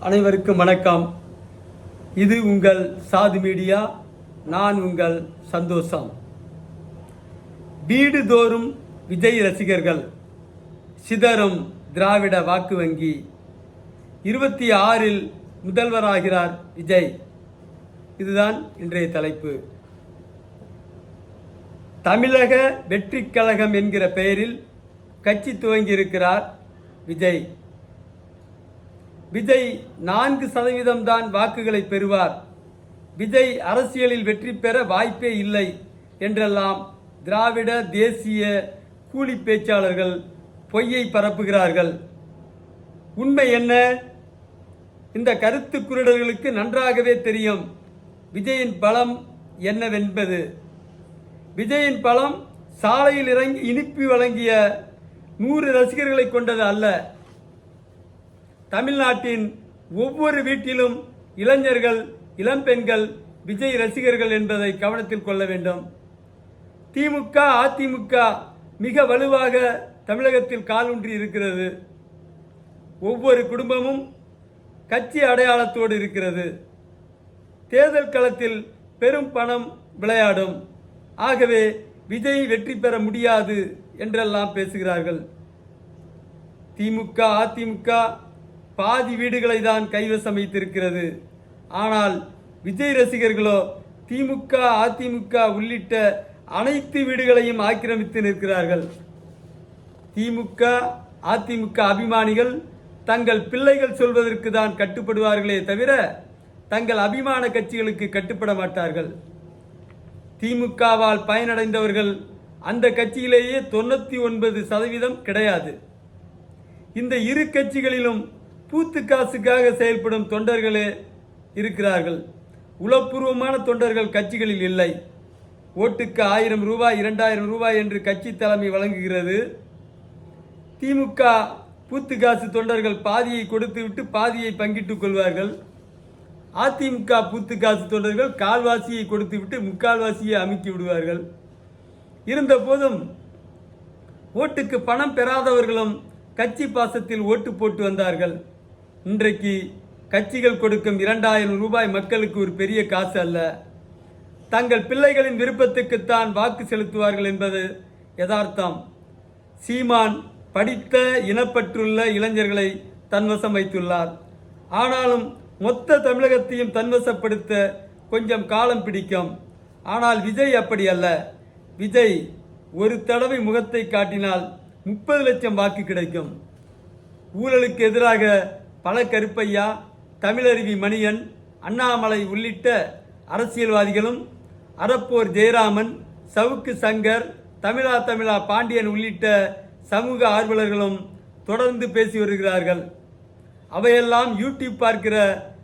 அனைவருக்கும் வணக்கம். இது உங்கள் சாது மீடியா நான் உங்கள் சந்தோஷம். வீடுதோறும் விஜய் ரசிகர்கள் சிதறும் திராவிட வாக்கு வங்கி. இருபத்தி ஆறில் முதல்வராகிறார் விஜய். இதுதான் இன்றைய தலைப்பு. தமிழக வெற்றிக் கழகம் என்கிற பெயரில் கட்சி துவங்கியிருக்கிறார் விஜய். விஜய் நான்கு சதவீதம் தான் வாக்குகளை பெறுவார். விஜய் அரசியலில் வெற்றி பெற வாய்ப்பே இல்லை என்றெல்லாம் திராவிட தேசிய கூலி பேச்சாளர்கள் பொய்யை பரப்புகிறார்கள். உண்மை என்ன? இந்த கருத்து குருடர்களுக்கு நன்றாகவே தெரியும். விஜயின் பலம் என்னவென்பது? விஜயின் பலம் சாலையில் இறங்கி இனிப்பு வழங்கிய நூறு ரசிகர்களை கொண்டது அல்ல. தமிழ்நாட்டின் ஒவ்வொரு வீட்டிலும் இளைஞர்கள் இளம்பெண்கள் விஜய் ரசிகர்கள் என்பதை கவனத்தில் கொள்ள வேண்டும். திமுக அதிமுக மிக வலுவாக தமிழகத்தில் காலூன்றி இருக்கிறது. ஒவ்வொரு குடும்பமும் கட்சி அடையாளத்தோடு இருக்கிறது. தேர்தல் களத்தில் பெரும் பணம் விளையாடும். ஆகவே விஜய் வெற்றி பெற முடியாது என்றெல்லாம் பேசுகிறார்கள். திமுக அதிமுக பாதி வீடுகளை தான் கைவசம் வைத்திருக்கிறது. ஆனால் விஜய் ரசிகர்களோ திமுக அதிமுக உள்ளிட்ட அனைத்து வீடுகளையும் ஆக்கிரமித்து நிற்கிறார்கள். திமுக அதிமுக அபிமானிகள் தங்கள் பிள்ளைகள் சொல்வதற்கு தான் கட்டுப்படுவார்களே தவிர தங்கள் அபிமான கட்சிகளுக்கு கட்டுப்பட மாட்டார்கள். திமுகவால் பயனடைந்தவர்கள் அந்த கட்சியிலேயே தொண்ணூற்றி ஒன்பது சதவீதம் கிடையாது. இந்த இரு கட்சிகளிலும் பூத்து காசுக்காக செயல்படும் தொண்டர்களே இருக்கிறார்கள். உளப்பூர்வமான தொண்டர்கள் கட்சிகளில் இல்லை. ஓட்டுக்கு ஆயிரம் ரூபாய் இரண்டாயிரம் ரூபாய் என்று கட்சி தலைமை வழங்குகிறது. திமுக பூத்து காசு தொண்டர்கள் பாதியை கொடுத்துவிட்டு பாதியை பங்கிட்டுக் கொள்வார்கள். அதிமுக பூத்து காசு தொண்டர்கள் கால்வாசியை கொடுத்துவிட்டு முக்கால்வாசியை அமுக்கி விடுவார்கள். இருந்த போதும் ஓட்டுக்கு பணம் பெறாதவர்களும் கட்சி பாசத்தில் ஓட்டு போட்டு வந்தார்கள். இன்றைக்கு கட்சிகள் கொடுக்கும் இரண்டாயிரம் ரூபாய் மக்களுக்கு ஒரு பெரிய காசு அல்ல. தங்கள் பிள்ளைகளின் விருப்பத்துக்குத்தான் வாக்கு செலுத்துவார்கள் என்பது யதார்த்தம். சீமான் படித்த இனப்பற்றுள்ள இளைஞர்களை தன்வசம் வைத்துள்ளார். ஆனாலும் மொத்த தமிழகத்தையும் தன்வசப்படுத்த கொஞ்சம் காலம் பிடிக்கும். ஆனால் விஜய் அப்படி அல்ல. விஜய் ஒரு தடவை முகத்தை காட்டினால் முப்பது லட்சம் வாக்கு கிடைக்கும். ஊழலுக்கு எதிராக பல கருப்பையா தமிழருவி மணியன் அண்ணாமலை உள்ளிட்ட அரசியல்வாதிகளும் அறப்போர் ஜெயராமன் சவுக்கு சங்கர் தமிழா தமிழா பாண்டியன் உள்ளிட்ட சமூக ஆர்வலர்களும் தொடர்ந்து பேசி வருகிறார்கள். அவையெல்லாம் யூடியூப் பார்க்கிற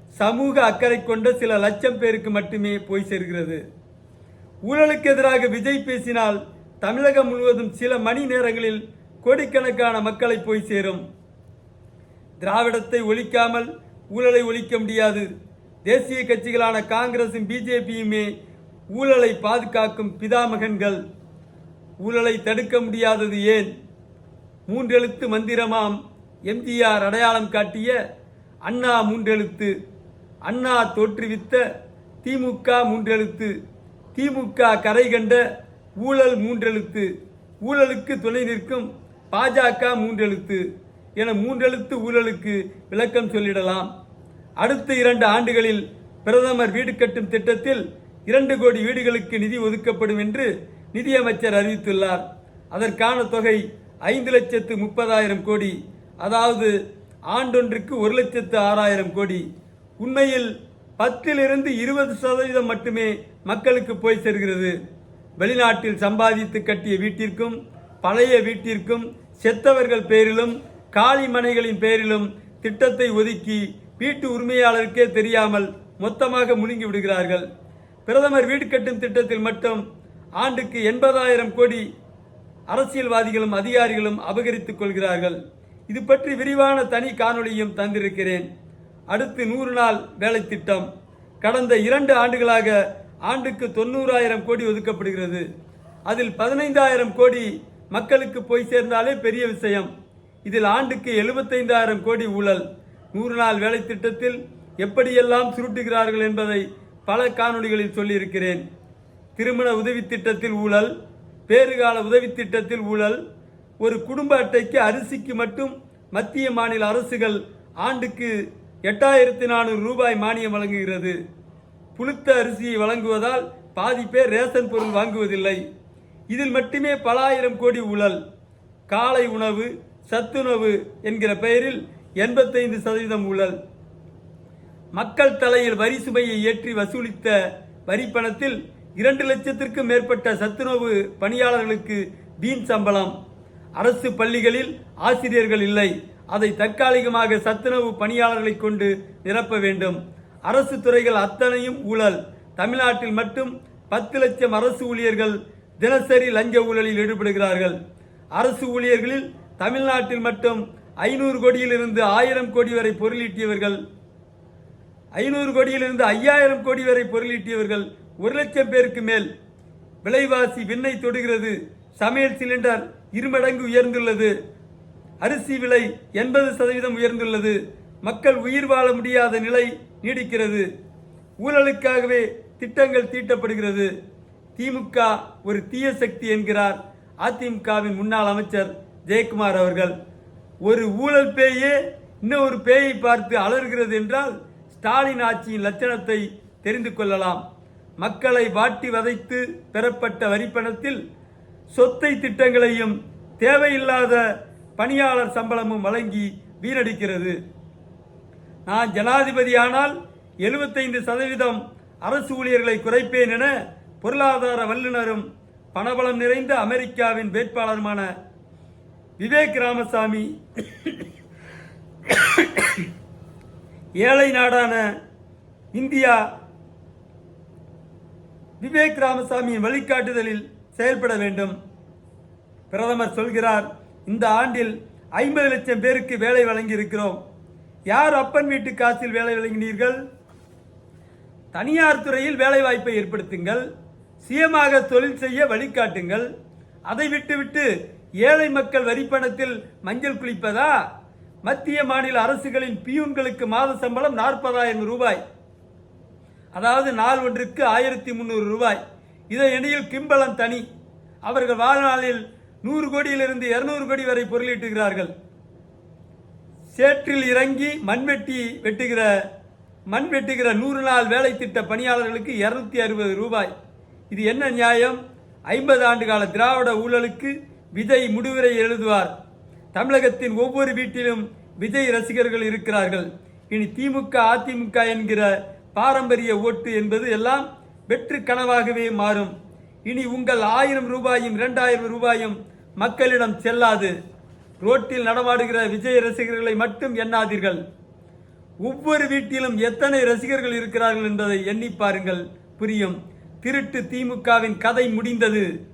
சமூக அக்கறை கொண்ட சில லட்சம் பேருக்கு மட்டுமே போய் சேர்கிறது. ஊழலுக்கு எதிராக விஜய் பேசினால் தமிழகம் முழுவதும் சில மணி நேரங்களில் கோடிக்கணக்கான மக்களை போய் சேரும். திராவிடத்தை ஒழிக்காமல் ஊழலை ஒழிக்க முடியாது. தேசிய கட்சிகளான காங்கிரசும் பிஜேபியுமே ஊழலை பாதுகாக்கும் பிதாமகன்கள். ஊழலை தடுக்க முடியாதது ஏன்? மூன்றெழுத்து மந்திரமாம் எம்ஜிஆர் அடையாளம் காட்டிய அண்ணா மூன்றெழுத்து. அண்ணா தோற்றுவித்த திமுக மூன்றெழுத்து. திமுக கரை கண்ட ஊழல் மூன்றெழுத்து. ஊழலுக்கு துணை நிற்கும் பாஜக மூன்றெழுத்து. என மூன்றெழுத்து ஊழலுக்கு விளக்கம் சொல்லிடலாம். அடுத்த இரண்டு ஆண்டுகளில் பிரதமர் வீடு கட்டும் திட்டத்தில் இரண்டு கோடி வீடுகளுக்கு நிதி ஒதுக்கப்படும் என்று நிதியமைச்சர் அறிவித்துள்ளார். அதற்கான தொகை ஐந்து லட்சத்து முப்பதாயிரம் கோடி. அதாவது ஆண்டொன்றுக்கு ஒரு லட்சத்து ஆறாயிரம் கோடி. உண்மையில் பத்திலிருந்து இருபது சதவீதம் மட்டுமே மக்களுக்கு போய் சேர்கிறது. வெளிநாட்டில் சம்பாதித்து கட்டிய வீட்டிற்கும் பழைய வீட்டிற்கும் செத்தவர்கள் பேரிலும் காலி மனைகளின் பேரிலும் திட்டத்தை ஒதுக்கி வீட்டு உரிமையாளருக்கே தெரியாமல் மொத்தமாக முழுங்கி விடுகிறார்கள். பிரதமர் வீடு கட்டும் திட்டத்தில் மட்டும் ஆண்டுக்கு எண்பதாயிரம் கோடி அரசியல்வாதிகளும் அதிகாரிகளும் அபகரித்துக் கொள்கிறார்கள். இது பற்றி விரிவான தனி காணொளியும் தந்திருக்கிறேன். அடுத்து நூறு நாள் வேலை திட்டம். கடந்த இரண்டு ஆண்டுகளாக ஆண்டுக்கு தொண்ணூறாயிரம் கோடி ஒதுக்கப்படுகிறது. அதில் பதினைந்தாயிரம் கோடி மக்களுக்கு போய் சேர்ந்தாலே பெரிய விஷயம். இதில் ஆண்டுக்கு எழுபத்தைந்தாயிரம் கோடி ஊழல். நூறு நாள் வேலை திட்டத்தில் எப்படியெல்லாம் சுருட்டுகிறார்கள் என்பதை பல காணொளிகளில் சொல்லியிருக்கிறேன். திருமண உதவி திட்டத்தில் ஊழல் பேறுகால உதவி திட்டத்தில் ஊழல் ஒரு குடும்ப அட்டைக்கு அரிசிக்கு மட்டும் மத்திய மாநில அரசுகள் ஆண்டுக்கு எட்டாயிரத்தி நானூறு ரூபாய் மானியம் வழங்குகிறது. புழுத்த அரிசியை வழங்குவதால் பாதி பேர் ரேஷன் பொருள் வாங்குவதில்லை. இதில் மட்டுமே பல ஆயிரம் கோடி ஊழல். காலை உணவு சத்துணவு என்கிற பெயரில் எண்பத்தைந்து சதவீதம் ஊழல் மக்கள் தலையில் வரி சுமையை ஏற்றி வசூலித்த வரி பணத்தில் இரண்டு லட்சத்திற்கும் மேற்பட்ட சத்துணவு பணியாளர்களுக்கு வீண் சம்பளம். அரசு பள்ளிகளில் ஆசிரியர்கள் இல்லை. அதை தற்காலிகமாக சத்துணவு பணியாளர்களை கொண்டு நிரப்ப வேண்டும். அரசு துறைகள் அத்தனையும் ஊழல். தமிழ்நாட்டில் மட்டும் பத்து லட்சம் அரசு ஊழியர்கள் தினசரி லஞ்ச ஊழலில் ஈடுபடுகிறார்கள். அரசு ஊழியர்களில் தமிழ்நாட்டில் மட்டும் ஐநூறு கோடியிலிருந்து ஆயிரம் கோடி வரை பொருளீட்டியவர்கள் ஐநூறு கோடியிலிருந்து ஐயாயிரம் கோடி வரை பொருளீட்டியவர்கள் ஒரு லட்சம் பேருக்கு மேல் விலைவாசி விண்ணை தொடுகிறது. சமையல் சிலிண்டர் இருமடங்கு உயர்ந்துள்ளது. அரிசி விலை எண்பது சதவீதம் உயர்ந்துள்ளது. மக்கள் உயிர் வாழ முடியாத நிலை நீடிக்கிறது. ஊழலுக்காகவே திட்டங்கள் தீட்டப்படுகிறது. திமுக ஒரு தீய சக்தி என்கிறார் அதிமுகவின் முன்னாள் அமைச்சர் ஜெயக்குமார் அவர்கள் ஒரு ஊழல் பேயே இன்னொரு பேயை பார்த்து அலறுகிறது என்றால் ஸ்டாலின் ஆட்சியின் லட்சணத்தை தெரிந்து கொள்ளலாம். மக்களை வாட்டி வதைத்து பெறப்பட்ட வரிப்பணத்தில் சொத்தை திட்டங்களையும் தேவையில்லாத பணியாளர் சம்பளமும் வழங்கி வீணடிக்கிறது. நான் ஜனாதிபதியானால் எழுபத்தைந்து சதவீதம் அரசு ஊழியர்களை குறைப்பேன் என பொருளாதார வல்லுநரும் பணபலம் நிறைந்த அமெரிக்காவின் வேட்பாளருமான விவேக் ராமசாமி ஏழை நாடான இந்தியா விவேக் ராமசாமியின் வழிகாட்டுதலில் செயல்பட வேண்டும். பிரதமர் சொல்கிறார் இந்த ஆண்டில் ஐம்பது லட்சம் பேருக்கு வேலை வழங்கி இருக்கிறோம் யார் அப்பன் வீட்டு காசில் வேலை வழங்கினீர்கள்? தனியார் துறையில் வேலை வாய்ப்பை ஏற்படுத்துங்கள். சுயமாக தொழில் செய்ய வழிகாட்டுங்கள். அதை விட்டுவிட்டு ஏழை மக்கள் வரிப்பணத்தில் மஞ்சள் குளிப்பதா? மத்திய மாநில அரசுகளின் பியூன்களுக்கு மாத சம்பளம் நாற்பதாயிரம் ரூபாய். அதாவது நாள் ஒன்றுக்கு ஆயிரத்தி முந்நூறு ரூபாய். இதை எண்ணியில் கிம்பளம் தனி. அவர்கள் வாழ்நாளில் நூறு கோடியிலிருந்து இருநூறு கோடி வரை பொருளீட்டுகிறார்கள். சேற்றில் இறங்கி மண்வெட்டி வெட்டுகிற மண் வெட்டுகிற நூறு நாள் வேலை திட்ட பணியாளர்களுக்கு இரநூத்தி அறுபது ரூபாய். இது என்ன நியாயம்? ஐம்பது ஆண்டு கால திராவிட ஊழலுக்கு விஜய் முடிவுரை எழுதுவார். தமிழகத்தின் ஒவ்வொரு வீட்டிலும் விஜய் ரசிகர்கள் இருக்கிறார்கள். இனி திமுக அதிமுக என்கிற பாரம்பரிய ஓட்டு என்பது எல்லாம் வெற்று கனவாகவே மாறும். இனி உங்கள் ஆயிரம் ரூபாயும் இரண்டாயிரம் ரூபாயும் மக்களிடம் செல்லாது. ரோட்டில் நடமாடுகிற விஜய் ரசிகர்களை மட்டும் எண்ணாதீர்கள். ஒவ்வொரு வீட்டிலும் எத்தனை ரசிகர்கள் இருக்கிறார்கள் என்பதை எண்ணி பாருங்கள். புரியும். திருட்டு திமுகவின் கதை முடிந்தது.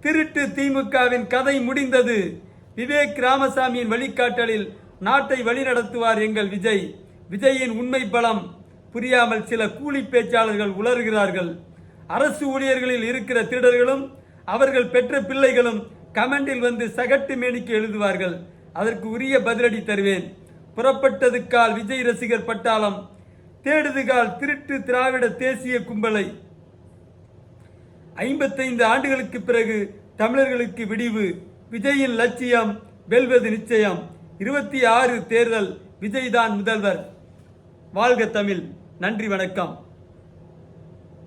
திருட்டு திமுகவின் கதை முடிந்தது. விவேக் ராமசாமியின் வழிகாட்டலில் நாட்டை வழிநடத்துவார் எங்கள் விஜய். விஜயின் உண்மை பலம் புரியாமல் சில கூலி பேச்சாளர்கள் உளறுகிறார்கள். அரசு ஊழியர்களில் இருக்கிற திருடர்களும் அவர்கள் பெற்ற பிள்ளைகளும் கமெண்டில் வந்து சகட்டு மேனிக்கு எழுதுவார்கள். அதற்கு உரிய பதிலடி தருவேன். புறப்பட்டதுக்கால் விஜய் ரசிகர் பட்டாளம். தேடுதுகால் திருட்டு திராவிட தேசிய கும்பலை. ஐம்பத்தைந்து ஆண்டுகளுக்கு பிறகு தமிழர்களுக்கு விடிவு. விஜயின் லட்சியம் வெல்வது நிச்சயம். இருபத்தி ஆறு தேர்தல் விஜய் தான் முதல்வர். வாழ்க தமிழ். நன்றி வணக்கம்.